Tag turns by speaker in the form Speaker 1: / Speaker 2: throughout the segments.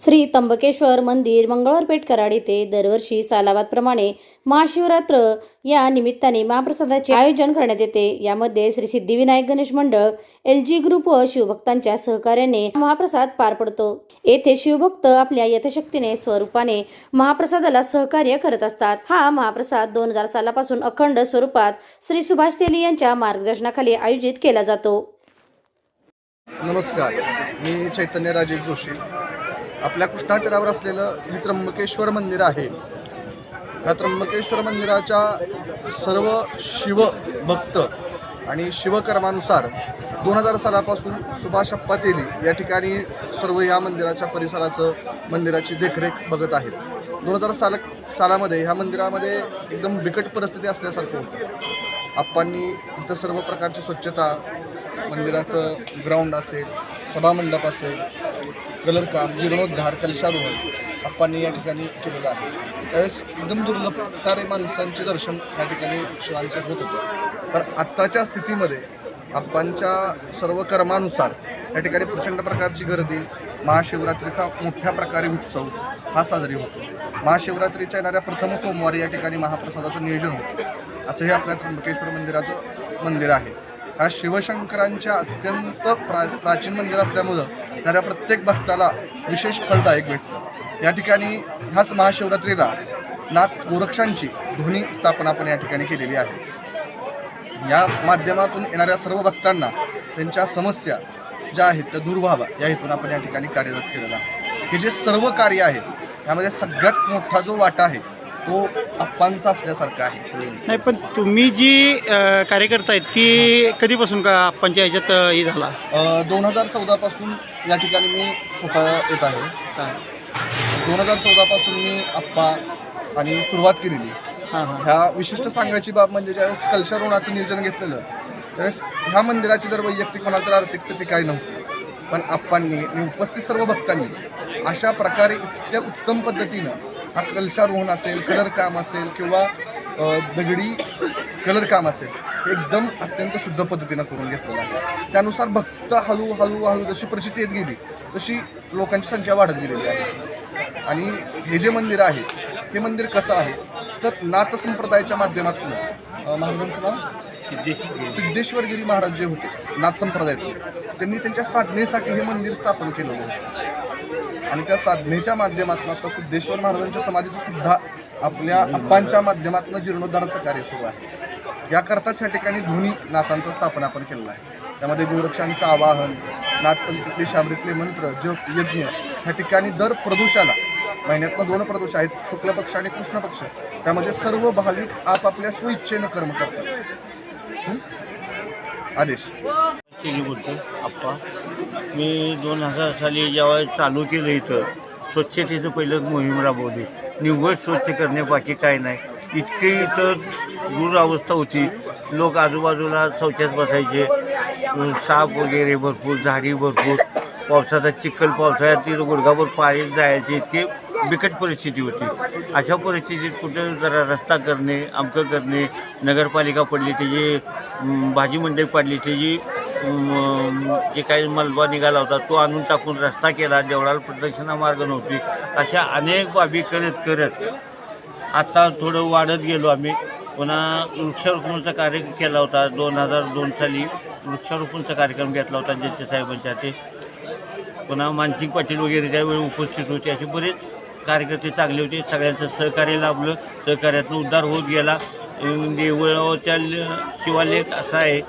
Speaker 1: श्री त्र्यंबकेश्वर मंदिर मंगळवारपेठ कराड येथे दरवर्षी सालाबादप्रमाणे महाशिवरात्र या निमित्ताने महाप्रसादाचे आयोजन करण्यात येते. यामध्ये श्री सिद्धिविनायक गणेश मंडळ एल जी ग्रुप व शिवभक्तांच्या सहकार्याने महाप्रसाद पार पडतो. येथे शिवभक्त आपल्या यथशक्तीने स्वरूपाने महाप्रसादाला सहकार्य करत असतात. हा महाप्रसाद दोन हजार सालापासून अखंड स्वरूपात श्री सुभाष तेली यांच्या मार्गदर्शनाखाली आयोजित केला जातो.
Speaker 2: नमस्कार. मी चैतन्य राजेश जोशी. आपल्या कृष्णा तीरावर असलेलं हे त्र्यंबकेश्वर मंदिर आहे. या त्र्यंबकेश्वर मंदिराच्या सर्व शिव भक्त आणि शिवकर्मानुसार दोन हजार सालापासून सुभाष अप्पा तेली या ठिकाणी सर्व या मंदिराच्या परिसराचं मंदिराची देखरेख बघत आहेत. दोन हजार साल सालामध्ये ह्या मंदिरामध्ये एकदम बिकट परिस्थिती असल्यासारखं होतं. आप्पांनी इथं सर्व प्रकारची स्वच्छता मंदिराचं ग्राउंड असेल सभामंडप असेल कलर काम जीर्णोद्धार कलशारोहण अप्पांनी या ठिकाणी केलेलं आहे. त्यावेळेस एकदम दुर्लभ प्रकारे माणसांचे दर्शन या ठिकाणी शिवांचं होत होतं. पण आत्ताच्या स्थितीमध्ये आप्पांच्या सर्व कर्मानुसार या ठिकाणी प्रचंड प्रकारची गर्दी महाशिवरात्रीचा मोठ्या प्रकारे उत्सव हा साजरी होतो. महाशिवरात्रीच्या येणाऱ्या प्रथम सोमवारी या ठिकाणी महाप्रसादाचं नियोजन होतं. असं हे आपल्या त्र्यंबकेश्वर मंदिराचं मंदिर आहे. हा शिवशंकरांच्या अत्यंत प्रा प्राचीन मंदिर असल्यामुळं येणाऱ्या प्रत्येक भक्ताला विशेष फलदायक भेटतं. या ठिकाणी ह्याच महाशिवरात्रीला नाथ गोरक्षांची ध्वनी स्थापना आपण या ठिकाणी केलेली आहे. या माध्यमातून येणाऱ्या सर्व भक्तांना त्यांच्या समस्या ज्या आहेत त्या दूर व्हावा या हेतून आपण या ठिकाणी कार्यरत केलेला आहे. हे जे सर्व कार्य आहे यामध्ये सगळ्यात मोठा जो वाटा आहे तो आप्पांचा असल्यासारखा आहे.
Speaker 3: नाही पण तुम्ही जी अ, कार्यकर्ता आहेत ती कधीपासून का आपणच्या ह्याच्यात अ, हे झाला?
Speaker 2: दोन हजार चौदापासून या ठिकाणी मी स्वतः येत आहे.
Speaker 3: हां.
Speaker 2: दोन हजार चौदापासून मी आप्पा आणि सुरुवात केलेली.
Speaker 3: हां हां.
Speaker 2: ह्या विशिष्ट सांगायची बाब म्हणजे ज्यावेळेस कलशारोहणाचं नियोजन घेतलेलं त्यावेळेस ह्या मंदिराची जर वैयक्तिक म्हणाल तर आर्थिक स्थिती काही नव्हती. पण आप्पांनी आणि उपस्थित सर्व भक्तांनी अशा प्रकारे इतक्या उत्तम पद्धतीनं हा कलशारोहण असेल कलर काम असेल किंवा दगडी कलर काम असेल एकदम अत्यंत शुद्ध पद्धतीनं करून घेतलेलं आहे. त्यानुसार भक्त हळू हळू जशी प्रचिती येत गेली तशी लोकांची संख्या वाढत गेलेली आहे. आणि हे जे मंदिर आहे हे मंदिर कसं आहे तर नाथ संप्रदायाच्या माध्यमातून महाराजांचं नाव? सिद्धेश्वरगिरी. महाराज जे होते नाथ संप्रदायातले त्यांनी त्यांच्या साधनेसाठी हे मंदिर स्थापन केलं होतं. आणि त्या साधनेच्या माध्यमातून आता सिद्धेश्वर महाराजांच्या समाधीचं सुद्धा आपल्या अप्पांच्या माध्यमातून जीर्णोद्धाराचं कार्य सुरू आहे. याकरताच या ठिकाणी धुनी नाथांचं स्थापना आपण केलेलं आहे. त्यामध्ये गोरक्षांचं आवाहन नाथपंथीतले शामरीतले मंत्र जप यज्ञ ह्या ठिकाणी दर प्रदोषाला महिन्यातनं दोन प्रदोष आहेत शुक्ल पक्ष आणि कृष्ण पक्ष त्यामध्ये सर्व भाविक आपापल्या स्वइच्छेनं कर्म करतात. आदेश.
Speaker 4: केली बोलतो आप्पा. मी दोन हजार साली जेव्हा चालू केलं इथं स्वच्छतेचं पहिलं मोहीम राबवली. निव्वळ स्वच्छ करणे बाकी काय नाही. इतकी इथं दूर अवस्था होती. लोक आजूबाजूला शौचास बसायचे. साप वगैरे भरपूर झाडी भरपूर. पावसाचा चिखल पावसाळ्यात तिथं गुडघाभर पाय जायचे. इतकी बिकट परिस्थिती होती. अशा परिस्थितीत कुठं जरा रस्ता करणे अमकं करणे नगरपालिका पडली त्याची भाजी मंडई पडली त्याची जे काही मलबा निघाला होता तो आणून टाकून रस्ता केला देवळाला प्रदक्षिणा मार्ग नव्हती. अशा अनेक बाबी करत करत आता थोडं वाढत गेलो आम्ही. पुन्हा वृक्षारोपणाचा कार्यक्रम केला होता दोन हजार दोन साली वृक्षारोपणचा कार्यक्रम घेतला होता ज्याचे साहेबांच्या ते पुन्हा मानसिंग पाटील वगैरे त्यावेळी उपस्थित होते. असे बरेच कार्यकर्ते चांगले होते. सगळ्यांचं सहकार्य लाभलं. सहकार्यातून उद्धार होत गेला. देवळाच्या ल- शिवालेख असा आहे.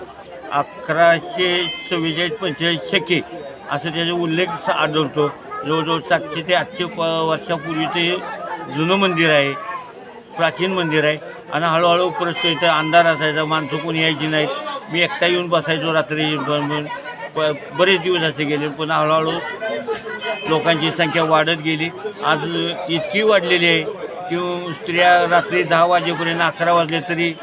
Speaker 4: अकराशे चव्वेचाळीस पंचेचाळीस शके असं त्याचा उल्लेख आढळतो. जवळजवळ सातशे ते आठशे प वर्षापूर्वी ते जुनं मंदिर आहे प्राचीन मंदिर आहे. आणि हळूहळू परत इथं अंधार असायचा माणसं कोणी यायची नाहीत. मी एकटा येऊन बसायचो रात्री प बरेच दिवस असे गेले पण हळूहळू लोकांची संख्या वाढत गेली. आज इतकी वाढलेली आहे की स्त्रिया रात्री दहा वाजेपर्यंत अकरा वाजले तरी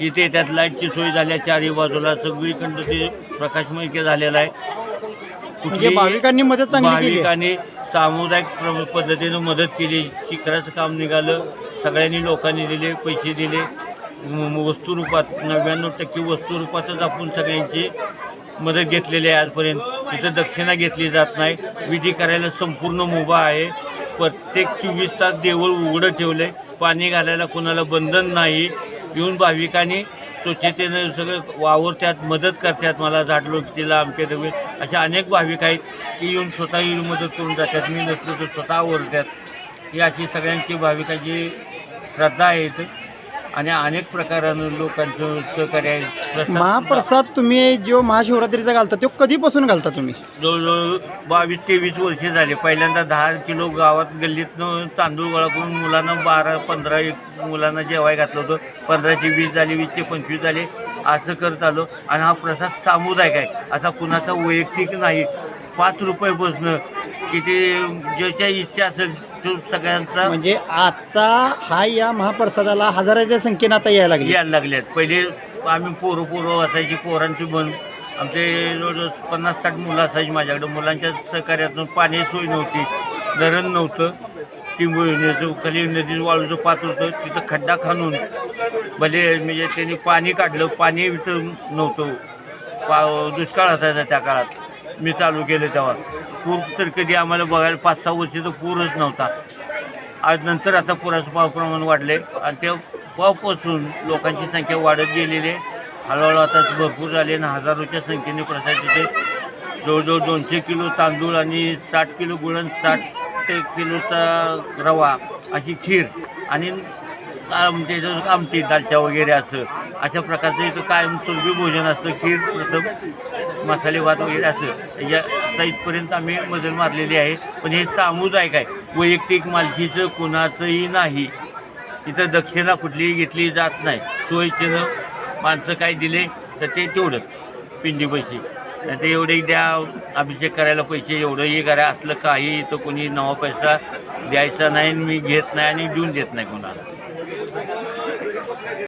Speaker 4: इथे त्यात लाईटची सोय झाल्या चारही बाजूला सगळीकडं ते प्रकाशमय झालेला आहे.
Speaker 3: म्हणजे
Speaker 4: कुठलीही-
Speaker 3: भाविकांनी मदत चांगली केली आहे.
Speaker 4: भाविकांनी सामुदायिक प्र- पद्धतीनं मदत केली. शिखराचं काम निघालं. सगळ्यांनी लोकांनी दिले पैसे दिले. म- म- वस्तू रूपात नव्याण्णव टक्के वस्तू रूपातच आपण सगळ्यांची मदत घेतलेली आहे आजपर्यंत. तिथं दक्षिणा घेतली जात नाही. विधी करायला संपूर्ण मुभा आहे. प्रत्येक चोवीस तास देऊळ उघडं ठेवलं आहे पाणी घालायला कोणाला बंधन नाही. येऊन भाविकांनी स्वच्छतेनं सगळं वावरत्यात मदत करतात. मला झाडलोकीला अमके दवे अशा अनेक भाविक आहेत की येऊन स्वतः येऊन मदत करून जातात. मी नसलो तर स्वतः आवरतात ही अशी सगळ्यांची भाविकांची श्रद्धा आहे इथं. आणि अनेक प्रकारानं लोकांचं सहकार्य प्रसाद-
Speaker 3: महाप्रसाद तुम्ही जो महाशिवरात्रीचा घालता तो कधीपासून घालता तुम्ही?
Speaker 4: जवळजवळ बावीस तेवीस वर्षे झाले. पहिल्यांदा दहा किलो गावात गल्लीतनं तांदूळ गोळा करून मुलांना बारा पंधरा एक मुलांना जेवाय घातलं होतं. पंधराचे वीस झाले वीसचे पंचवीस झाले. असं करत आलो. आणि हा प्रसाद सामुदायिक आहे. असा कुणाचा वैयक्तिक नाही. पाच रुपये बसणं की ते ज्याच्या इच्छा असेल तो सगळ्यांचा
Speaker 3: म्हणजे आता हा या महाप्रसादाला हजाराच्या संख्येनं आता यायला लागली.
Speaker 4: यायला लागल्यात. पहिले आम्ही पोरं पोरं असायची पोरांची बंद. आमचे जवळजवळ पन्नास साठ मुलं असायची माझ्याकडे. मुलांच्या सहकार्यातून पाणी सोय नव्हती धरण नव्हतं. टिंबोळीचं खाली नदी वाळूचं पात्र होतं. तिथं खड्डा खणून भले म्हणजे त्यांनी पाणी काढलं पाणी इथं नव्हतं. पा दुष्काळ असायचा त्या काळात. मी चालू केलं तेव्हा. पूर तर कधी आम्हाला बघायला पाच सहा वर्ष तर पूरच नव्हता. आज नंतर आता पुराचं पाव प्रमाण वाढले आणि ते पावपासून लोकांची संख्या वाढत गेलेली आहे. हळूहळू आता भरपूर झाले आणि हजारोच्या संख्येने प्रसाद तिथे जवळजवळ दोनशे किलो तांदूळ आणि साठ किलो गुळ आणि साठ ते किलोचा रवा अशी खीर आणि आम- आमटी दालच्या वगैरे असं. अशा प्रकारचं इथं कायमस्वरूपी भोजन असतं खीर प्रथम मसाले भात वगैरे असं. या आता इथपर्यंत आम्ही मजल मारलेली आहे. पण हे सामुदायिक आहे. वैयक्तिक मालकीचं कोणाचंही नाही. इथं दक्षिणा कुठलीही घेतली जात नाही. सोयीचं माणसं काय दिले तर ते तेवढंच. पिंडी पैसे. नाही ते एवढे द्या अभिषेक करायला पैसे एवढंही करा. असलं काही इथं कोणी नवा पैसा द्यायचा नाही आणि मी घेत नाही आणि देऊन देत नाही कोणाला.